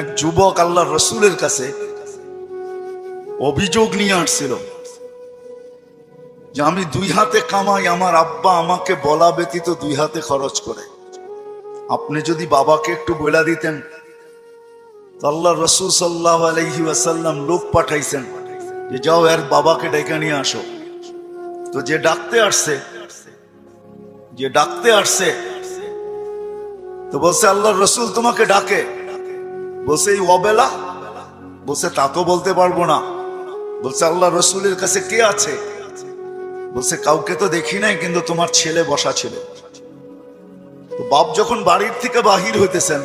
এক যুবক আল্লাহ রসুলের কাছে অভিযোগ নিয়ে আসছিল যে আমি দুই হাতে কামাই, আমার আব্বা আমাকে বলা ব্যতীত দুই হাতে খরচ করে। আপনি যদি বাবাকে একটু বলে দিতেন আল্লাহ রসুল সাল্লাহ আলহি লোক পাঠাইছেন যে যাও এর বাবাকে ডেকে নিয়ে আসো। তো যে ডাকতে আসছে, যে ডাকতে আসছে, তো বলছে আল্লাহ রসুল তোমাকে ডাকে। বলছে, এই অবেলা? বলছে, তা তো বলতে পারব না। বলছে, আল্লাহ রসুলের কাছে কে আছে? বলছে, কাউকে তো দেখি নাই, কিন্তু তোমার ছেলে বসা ছিল। তো বাপ যখন বাড়ির থেকে বাহির হইতেছেন,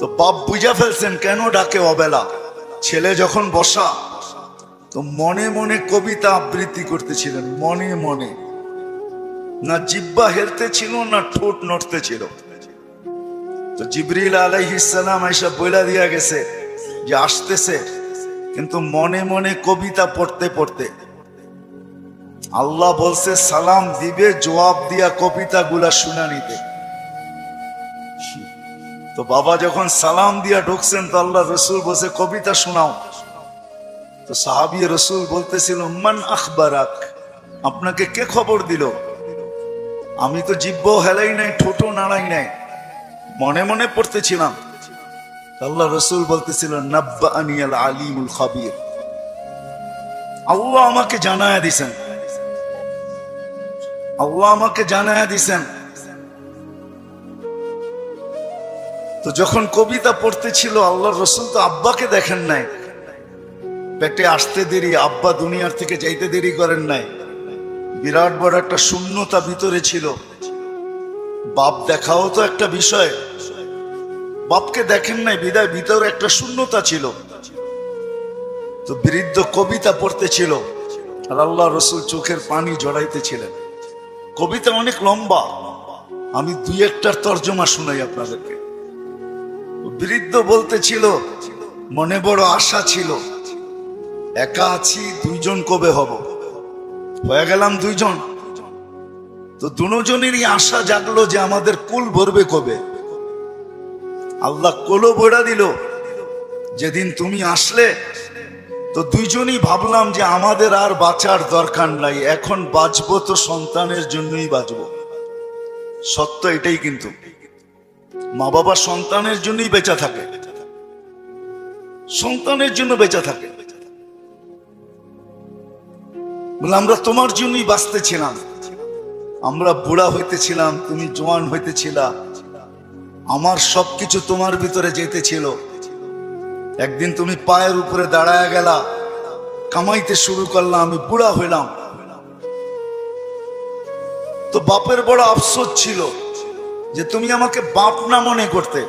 তো বাপ বুঝা ফেলছেন, কেন ডাকে অবেলা? ছেলে যখন বসা? তো মনে মনে কবিতা আবৃত্তি করতেছিলেন, মনে মনে। না জিব্বা হেলতে ছিল না ঠোঁট নড়তে ছিল তো জিবরিল আলাইহিসালাম এসব বইলা দিয়া গেছে যে আসতেছে, কিন্তু মনে মনে কবিতা পড়তে পড়তে আল্লাহ বলছে, সালাম দিবে, জবাব দিয়া কবিতা গুলা শুনা নিতে। তো বাবা যখন সালাম দিয়া ঢুকছেন, তো আল্লাহ রসুল বসে কবিতা শোনাও। তো সাহাবি রসুল বলতেছিল, মান আখবারাক, আপনাকে কে খবর দিল? আমি তো জিব্ব হেলাই নাই ঠোঁটো নাড়াই নাই। মনে মনে পড়তেছিলাম। আল্লাহ রসুল বলতেছিল নাব্বা আনিয়াল আলিমুল খাবির। আল্লাহ আমাকে জানায়া দিছেন। আল্লাহ আমাকে জানায়া দিছেন। তো যখন কবিতা পড়তেছিল আল্লাহ রসুল তো আব্বাকে দেখেন নাই। পেটে আসতে দেরি, আব্বা দুনিয়ার থেকে যাইতে দেরি করেন নাই। বিরাট বড় একটা শূন্যতা ভিতরে ছিল। বাপ দেখাও তো একটা বিষয়। বাপকে দেখেন নাই, বিদায়, ভিতরে একটা শূন্যতা ছিল। তো বৃদ্ধ কবিতা পড়তেছিল। আর আল্লাহ রসুল চোখের পানি জড়াইতেছিলেন। কবিতা অনেক লম্বা। আমি দুই একটার তর্জমা শুনাই আপনাদেরকে। বৃদ্ধ বলতেছিল, মনে বড় আশা ছিল, একা আছি, দুইজন কবে হব? হয়ে গেলাম দুইজন। তো দুজনেরই আশা জাগলো যে আমাদের কুল ভরবে কবে? আল্লাহ কোলো বইড়া দিল, যেদিন তুমি আসলে, তো দুইজনই ভাবলাম যে আমাদের আর বাঁচার দরকার নাই, এখন বাঁচবো তো সন্তানের জন্যই বাঁচবো। সত্য এটাই কিন্তু। মা বাবা সন্তানের জন্যই বেঁচা থাকে। সন্তানের জন্য বেঁচা থাকে। আমরা তোমার জন্যই বাঁচতেছিলাম আমরা বুড়া হইতেছিলাম তুমি জোয়ান হইতেছিলা আমার সবকিছু তোমার ভিতরে যেতে ছিল। একদিন তুমি পায়ের উপরে দাঁড়ায় গেলা, কামাইতে শুরু করলাম আমি বুড়া হইলাম। তো বাপের বড় আফসোস ছিল যে তুমি আমাকে বাপ না মনে করতে,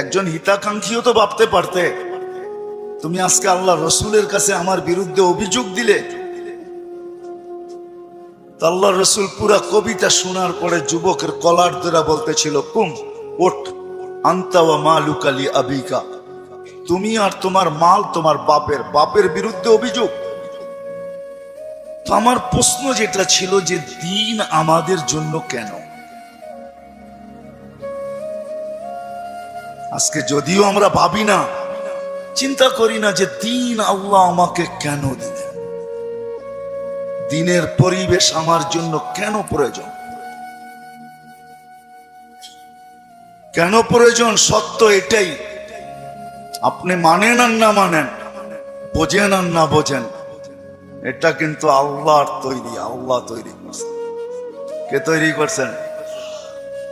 একজন হিতাকাঙ্ক্ষীও তো ভাবতে পারতে। তুমি আজকে আল্লাহ রসুলের কাছে আমার বিরুদ্ধে অভিযোগ দিলে। আল্লাহ রসুল পুরা কবিতা শোনার পরে যুবকের কলার দ্বারা বলতেছিল, কুম মালুক আলী আবিকা। তুমি আর তোমার মাল তোমার বাপের বাপের বিরুদ্ধে অভিযোগ। আমার প্রশ্ন যেটা ছিল যে দিন আমাদের জন্য কেন? আজকে যদিও আমরা ভাবি না, চিন্তা করি না যে দিন আল্লাহ আমাকে কেন দিলেন? দিনের পরিবেশ আমার জন্য কেন প্রয়োজন? কেন প্রয়োজন? সত্য এটাই। আপনি মানেন আর না মানেন, বোঝেন আর না বোঝেন, এটা কিন্তু আল্লাহর তৈরি, আল্লাহ তৈরি করছেন কে তৈরি করছেন?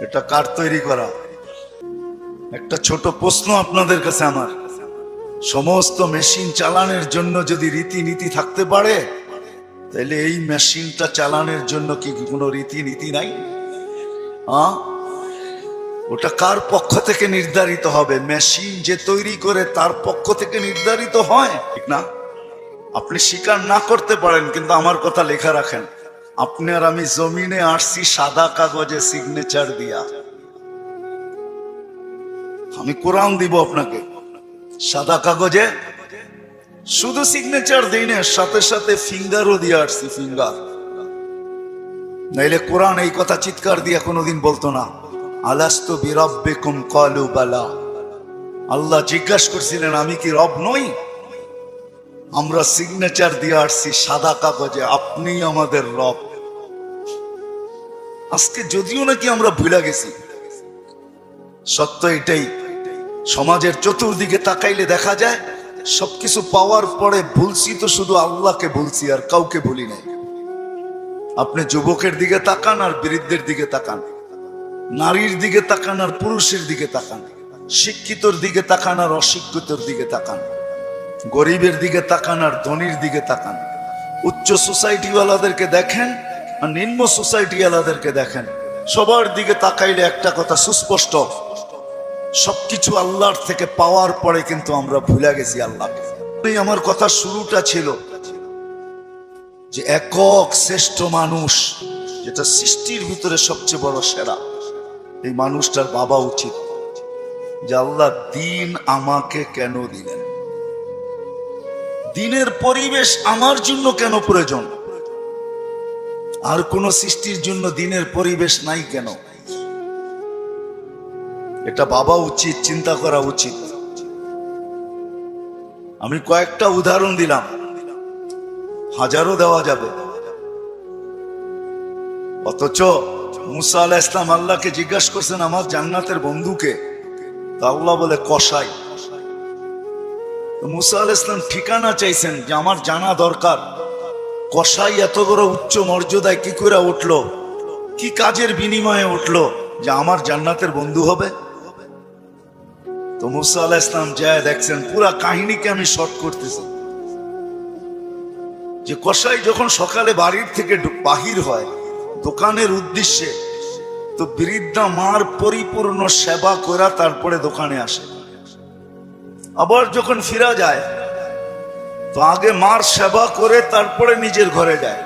এটা কার তৈরি করা? একটা ছোট প্রশ্ন আপনাদের কাছে আমার। সমস্ত মেশিন চালানোর জন্য যদি রীতিনীতি থাকতে পারে, তাহলে এই মেশিনটা চালানোর জন্য কি কোনো রীতিনীতি নাই? হ্যাঁ ওটা কার পক্ষ থেকে নির্ধারিত হবে? মেশিন যে তৈরি করে তার পক্ষ থেকে নির্ধারিত হয়? ঠিক না? আপনি স্বীকার না করতে পারেন, কিন্তু আমার কথা লেখা রাখেন। আপনি আর আমি জমিনে আসছি সাদা কাগজে সিগনেচার দিয়া। আমি কোরআন দিব আপনাকে। সাদা কাগজে শুধু সিগনেচার দিই না, সাথে সাথে ফিঙ্গারও দিয়ে আসছি ফিঙ্গার নাইলে কোরআন এই কথা চিৎকার দিয়ে কোনোদিন বলতো না। আলাস্ত বিরব্বেকুম কালু বালা। আল্লাহ জিজ্ঞাসা করছিলেন, আমি কি রব নই? আমরা সিগনেচার দিয়ে আসছি সাদা কাগজে আপনি আমাদের রব। আজকে যদিও নাকি আমরা ভুলে গেছি। সত্য এটাই, সমাজের চতুর্দিকে তাকাইলে দেখা যায়, সবকিছু পাওয়ার পরে ভুলছি তো শুধু আল্লাহকে ভুলছি, আর কাউকে ভুলি নাই। আপনি যুবকের দিকে তাকান আর বৃদ্ধের দিকে তাকান। নারীর দিকে তাকান আর পুরুষের দিকে তাকান। শিক্ষিতর দিকে তাকান আর অশিক্ষিতর দিকে তাকান। গরিবের দিকে তাকান আর ধনির দিকে তাকান। উচ্চ সোসাইটিওয়ালাদেরকে দেখেন আর নিম্ন সোসাইটিওয়ালাদেরকে দেখেন। সবার দিকে তাকাইলে একটা কথা সুস্পষ্ট। সবকিছু আল্লাহর থেকে পাওয়ার পরে কিন্তু আমরা ভুলে গেছি আল্লাহকে। আমার কথা শুরুটা ছিল যে একক শ্রেষ্ঠ মানুষ যেটা সৃষ্টির ভিতরে সবচেয়ে বড় সেরা। এই মানুষটার বাবা উচিত। যে আল্লাহ দিন আমাকে কেন দিলেন? দিনের পরিবেশ আমার জন্য কেন প্রয়োজন? আর কোন সৃষ্টির জন্য দিনের পরিবেশ নাই কেন? এটা বাবা উচিত, চিন্তা করা উচিত। আমি কয়েকটা উদাহরণ দিলাম। হাজারও দেওয়া যাবে। অথচ মুসা আলাহ ইসলাম আল্লাহকে জিজ্ঞাসা করছেন, আমার জান্নাতের বন্ধুকে? তা আল্লাহ বলে, কসাই। তো মুসা আলাহ ইসলাম ঠিকানা চাইছেন যে, আমার জানা দরকার। কসাই এত বড় উচ্চ মর্যাদায় কি করে উঠল? কি কাজের বিনিময়ে উঠল যে আমার জান্নাতের বন্ধু হবে? তো মুসা আলাহ ইসলাম যায় দেখছেন, পুরা কাহিনীকে আমি শর্ট করতেছি। যে কসাই যখন সকালে বাড়ির থেকে বাহির হয় দোকানের উদ্দেশ্যে তো বৃদ্ধা মার পরিপূর্ণ সেবা করা তারপরে দোকানে আসে। আবার যখন ফিরা যায়, তো আগে মার সেবা করে তারপরে নিজের ঘরে যায়।